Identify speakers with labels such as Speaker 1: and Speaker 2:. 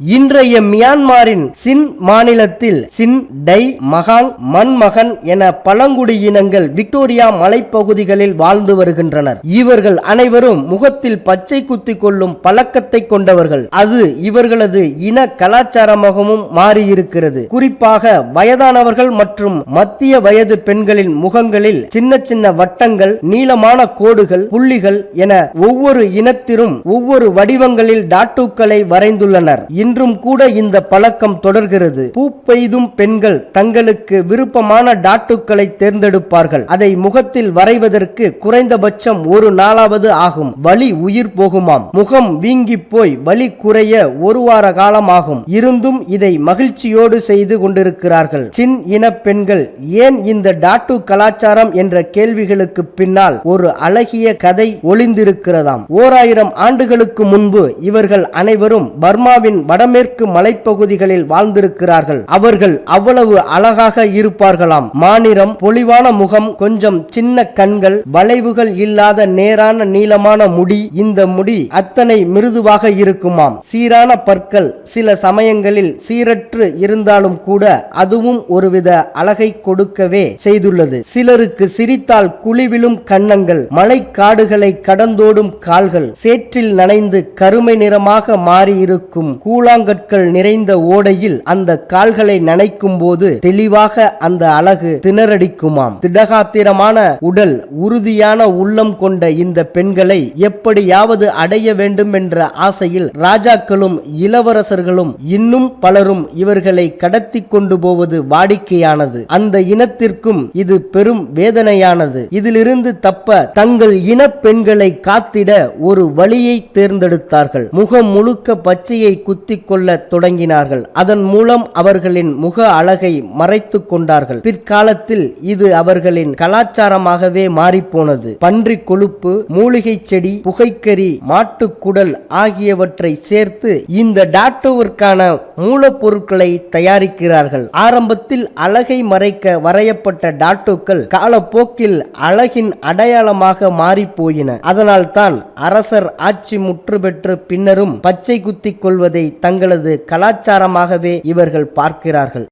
Speaker 1: இன்றைய மியான்மரின் சின் மாநிலத்தில் சின் டை மகாங் மன்மகன் என பழங்குடியினங்கள் விக்டோரியா மலைப்பகுதிகளில் வாழ்ந்து வருகின்றனர். இவர்கள் அனைவரும் முகத்தில் பச்சை குத்தி கொள்ளும் பழக்கத்தை கொண்டவர்கள். அது இவர்களது இன கலாச்சாரமாகவும் மாறியிருக்கிறது. குறிப்பாக வயதானவர்கள் மற்றும் மத்திய வயது பெண்களின் முகங்களில் சின்ன சின்ன வட்டங்கள் நீளமான கோடுகள் புள்ளிகள் என ஒவ்வொரு இனத்திலும் ஒவ்வொரு வடிவங்களில் டாட்டூக்களை வரைந்துள்ளனர். இன்றும் கூட இந்த பழக்கம் தொடர்கிறது. பூ பெய்தும் பெண்கள் தங்களுக்கு விருப்பமான டாட்டுக்களை தேர்ந்தெடுப்பார்கள். அதை முகத்தில் வரைவதற்கு குறைந்தபட்சம் ஒரு நாளாவது ஆகும். வலி உயிர் போகுமாம். முகம் வீங்கி போய் வலி குறைய ஒரு வார காலம் ஆகும் இருந்தும் இதை மகிழ்ச்சியோடு செய்து கொண்டிருக்கிறார்கள். சின் இன பெண்கள் ஏன் இந்த டாட்டு கலாச்சாரம் என்ற கேள்விகளுக்கு பின்னால் ஒரு அழகிய கதை ஒளிந்திருக்கிறதாம். ஓராயிரம் ஆண்டுகளுக்கு முன்பு இவர்கள் அனைவரும் பர்மாவின் வடமேற்கு மலைப்பகுதிகளில் வாழ்ந்திருக்கிறார்கள். அவர்கள் அவ்வளவு அழகாக இருப்பார்களாம். மாநிறம் பொலிவான முகம் கொஞ்சம் சின்ன கண்கள் வளைவுகள் இல்லாத நேரான நீளமான முடி இந்த முடி அத்தனை மிருதுவாக இருக்குமாம். சீரான பற்கள் சில சமயங்களில் சீரற்று இருந்தாலும் கூட அதுவும் ஒருவித அழகை கொடுக்கவே செய்துள்ளது. சிலருக்கு சிரித்தால் குழிவிலும் கன்னங்கள் மலைக்காடுகளை கடந்தோடும் கால்கள் சேற்றில் நனைந்து கருமை நிறமாக மாறியிருக்கும் கூழாங்கற்கள் நிறைந்த ஓடையில் அந்த கால்களை நனைக்கும் போது தெளிவாக அந்த அழகு திணறடிக்குமாம். திடகாத்திரமான உடல் உறுதியான உள்ளம் கொண்ட இந்த பெண்களை எப்படியாவது அடைய வேண்டும் என்ற ஆசையில் ராஜாக்களும் இளவரசர்களும் இன்னும் பலரும் இவர்களை கடத்தி கொண்டு போவது வாடிக்கையானது. அந்த இனத்திற்கும் இது பெரும் வேதனையானது. இதிலிருந்து தப்ப தங்கள் இன பெண்களை காத்திட ஒரு வழியை தேர்ந்தெடுத்தார்கள். முகம் முழுக்க பச்சையை குத்தி கொள்ள தொடங்கினார்கள். அதன் மூலம் அவர்களின் முக அழகை மறைத்து கொண்டார்கள். பிற்காலத்தில் இது அவர்களின் கலாச்சாரமாகவே மாறிப்போனது. பன்றி கொழுப்பு மூலிகை செடி புகைக்கறி மாட்டுக்குடல் ஆகியவற்றை சேர்த்து இந்த டாட்டோவிற்கான மூலப்பொருட்களை தயாரிக்கிறார்கள். ஆரம்பத்தில் அழகை மறைக்க வரையப்பட்ட டாட்டோக்கள் காலப்போக்கில் அழகின் அடையாளமாக மாறி போயின அதனால்தான் அரசர் ஆட்சி முற்று பெற்று பின்னரும் பச்சை குத்திக் கொள்வதை தங்களது கலாச்சாரமாகவே இவர்கள் பார்க்கிறார்கள்.